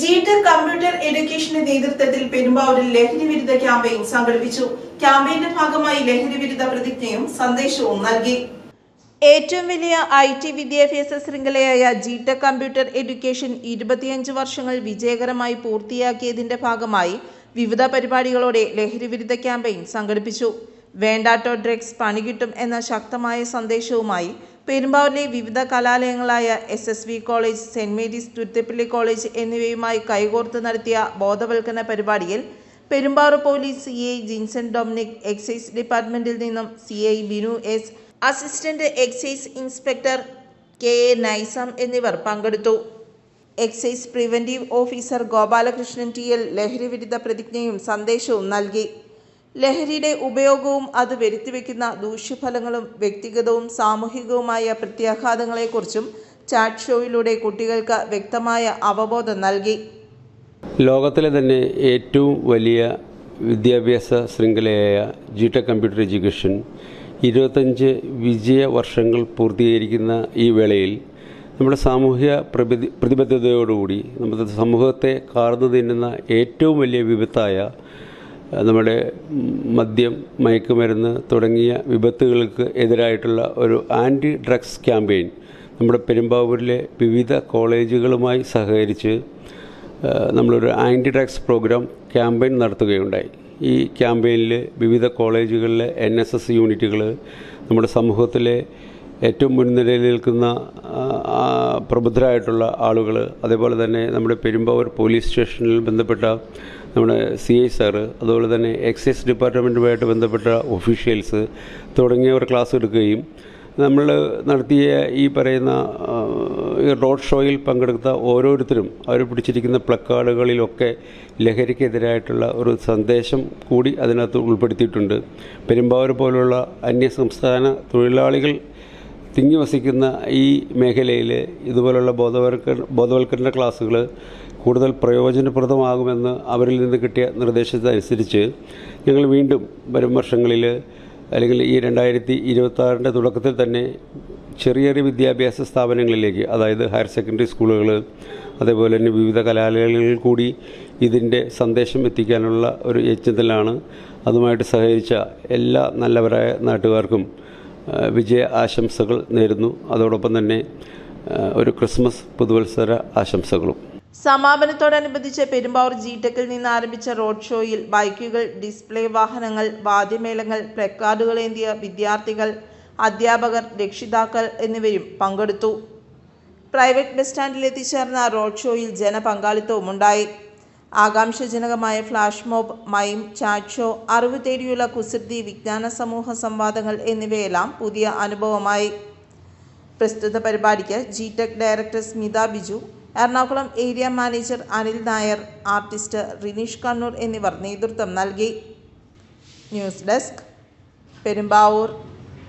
G-Tec computer എഡ്യൂക്കേഷന്റെ നേതൃത്വത്തിൽ പെരുമ്പാവൂരിൽ ലഹരി വിരുദ്ധ ക്യാമ്പയിൻ സംഘടിപ്പിച്ചു. ക്യാമ്പയിന്റെ ഭാഗമായി ലഹരി വിരുദ്ധ പ്രതിജ്ഞയും സന്ദേശവും നൽകി. ഏറ്റവും വലിയ ഐ ടി വിദ്യാഭ്യാസ ശൃംഖലയായ ജിടെക് കമ്പ്യൂട്ടർ എഡ്യൂക്കേഷൻ ഇരുപത്തിയഞ്ച് വർഷങ്ങൾ വിജയകരമായി പൂർത്തിയാക്കിയതിന്റെ ഭാഗമായി വിവിധ പരിപാടികളോടെ ലഹരി വിരുദ്ധ ക്യാമ്പയിൻ സംഘടിപ്പിച്ചു. വേണ്ടാട്ടോ ഡ്രഗ്സ് പണികിട്ടും എന്ന ശക്തമായ സന്ദേശവുമായി പെരുമ്പാവൂരിലെ വിവിധ കലാലയങ്ങളായ S S V college Saint Mary's Thuruthappally college എന്നിവയുമായി കൈകോർത്ത് നടത്തിയ ബോധവൽക്കരണ പരിപാടിയിൽ Perumbavoor police C I Jinson Dominic excise ഡിപ്പാർട്ട്മെന്റിൽ നിന്നും C I Binu S assistant excise inspector K A Naisam എന്നിവർ പങ്കെടുത്തു. Excise preventive officer Gopalakrishnan T L ലഹരി വിരുദ്ധ പ്രതിജ്ഞയും സന്ദേശവും നൽകി. ലഹരിയുടെ ഉപയോഗവും അത് വരുത്തിവെക്കുന്ന ദൂഷ്യഫലങ്ങളും വ്യക്തിഗതവും സാമൂഹികവുമായ പ്രത്യാഘാതങ്ങളെക്കുറിച്ചും ചാറ്റ് ഷോയിലൂടെ കുട്ടികൾക്ക് വ്യക്തമായ അവബോധം നൽകി. ലോകത്തിലെ തന്നെ ഏറ്റവും വലിയ വിദ്യാഭ്യാസ ശൃംഖലയായ ജിടെക് കമ്പ്യൂട്ടർ എഡ്യൂക്കേഷൻ ഇരുപത്തഞ്ച് വിജയ വർഷങ്ങൾ പൂർത്തീകരിക്കുന്ന ഈ വേളയിൽ നമ്മുടെ സാമൂഹ്യ പ്രതി പ്രതിബദ്ധതയോടുകൂടി നമ്മുടെ സമൂഹത്തെ കാർന്നു തിന്നുന്ന ഏറ്റവും വലിയ വിപത്തായ നമ്മുടെ മദ്യം മയക്കുമരുന്ന് തുടങ്ങിയ വിപത്തുകൾക്ക് എതിരായിട്ടുള്ള ഒരു ആന്റി ഡ്രഗ്സ് ക്യാമ്പയിൻ നമ്മുടെ പെരുമ്പാവൂരിലെ വിവിധ കോളേജുകളുമായി സഹകരിച്ച് നമ്മളൊരു ആന്റി ഡ്രഗ്സ് പ്രോഗ്രാം ക്യാമ്പയിൻ നടത്തുകയുണ്ടായി. ഈ ക്യാമ്പയിനിൽ വിവിധ കോളേജുകളിലെ എൻ എസ് എസ് യൂണിറ്റുകൾ നമ്മുടെ സമൂഹത്തിലെ ഏറ്റവും മുൻനിരയിൽ നിൽക്കുന്ന പ്രബുദ്ധരായിട്ടുള്ള ആളുകൾ അതേപോലെ തന്നെ നമ്മുടെ പെരുമ്പാവൂർ പോലീസ് സ്റ്റേഷനിൽ ബന്ധപ്പെട്ട നമ്മുടെ സി ഐ സാറ് അതുപോലെ തന്നെ എക്സൈസ് ഡിപ്പാർട്ട്മെന്റുമായിട്ട് ബന്ധപ്പെട്ട ഒഫീഷ്യൽസ് തുടങ്ങിയവർ ക്ലാസ് എടുക്കുകയും നമ്മൾ നടത്തിയ ഈ പറയുന്ന റോഡ് ഷോയിൽ പങ്കെടുത്ത ഓരോരുത്തരും അവർ പിടിച്ചിരിക്കുന്ന പ്ലക്കാർഡുകളിലൊക്കെ ലഹരിക്കെതിരായിട്ടുള്ള ഒരു സന്ദേശം കൂടി അതിനകത്ത് ഉൾപ്പെടുത്തിയിട്ടുണ്ട്. പെരുമ്പാവൂർ പോലുള്ള അന്യസംസ്ഥാന തൊഴിലാളികൾ തിങ്ങി വസിക്കുന്ന ഈ മേഖലയിൽ ഇതുപോലുള്ള ബോധവൽക്ക ബോധവൽക്കരണ ക്ലാസ്സുകൾ കൂടുതൽ പ്രയോജനപ്രദമാകുമെന്ന് അവരിൽ നിന്ന് കിട്ടിയ നിർദ്ദേശത്തിനനുസരിച്ച് ഞങ്ങൾ വീണ്ടും വരും വർഷങ്ങളിൽ അല്ലെങ്കിൽ ഈ രണ്ടായിരത്തി ഇരുപത്താറിന്റെ തുടക്കത്തിൽ തന്നെ ചെറിയ ചെറിയ വിദ്യാഭ്യാസ സ്ഥാപനങ്ങളിലേക്ക് അതായത് ഹയർ സെക്കൻഡറി സ്കൂളുകൾ അതേപോലെ തന്നെ വിവിധ കലാലയങ്ങളിൽ കൂടി ഇതിന്റെ സന്ദേശം എത്തിക്കാനുള്ള ഒരു യജ്ഞത്തിലാണ് അതുമായിട്ട് സഹകരിച്ച എല്ലാ നല്ലവരായ നാട്ടുകാർക്കും വിജയ ആശംസകൾ നേരുന്നു. അതോടൊപ്പം തന്നെ ഒരു ക്രിസ്മസ് പുതുവത്സര ആശംസകളും. സമാപനത്തോടനുബന്ധിച്ച് പെരുമ്പാവൂർ ജി ടെക്കിൽ നിന്ന് ആരംഭിച്ച റോഡ് ഷോയിൽ ബൈക്കുകൾ ഡിസ്പ്ലേ വാഹനങ്ങൾ വാദ്യമേളങ്ങൾ പ്ലക്കാർഡുകൾ ഏന്തിയ വിദ്യാർത്ഥികൾ അധ്യാപകർ രക്ഷിതാക്കൾ എന്നിവരും പങ്കെടുത്തു. പ്രൈവറ്റ് ബസ് സ്റ്റാൻഡിൽ എത്തിച്ചേർന്ന റോഡ് ഷോയിൽ ജനപങ്കാളിത്തവും ഉണ്ടായി ആകാംക്ഷജനകമായ flash mob mime chat show അറിവ് തേടിയുള്ള കുസൃതി വിജ്ഞാന സമൂഹ സംവാദങ്ങൾ എന്നിവയെല്ലാം പുതിയ അനുഭവമായി. പ്രസ്തുത പരിപാടിക്ക് G tech director Smitha Biju Ernakulam area manager Anil Nair artist Rineesh Kannur എന്നിവർ നേതൃത്വം നൽകി. News desk Perumbavoor.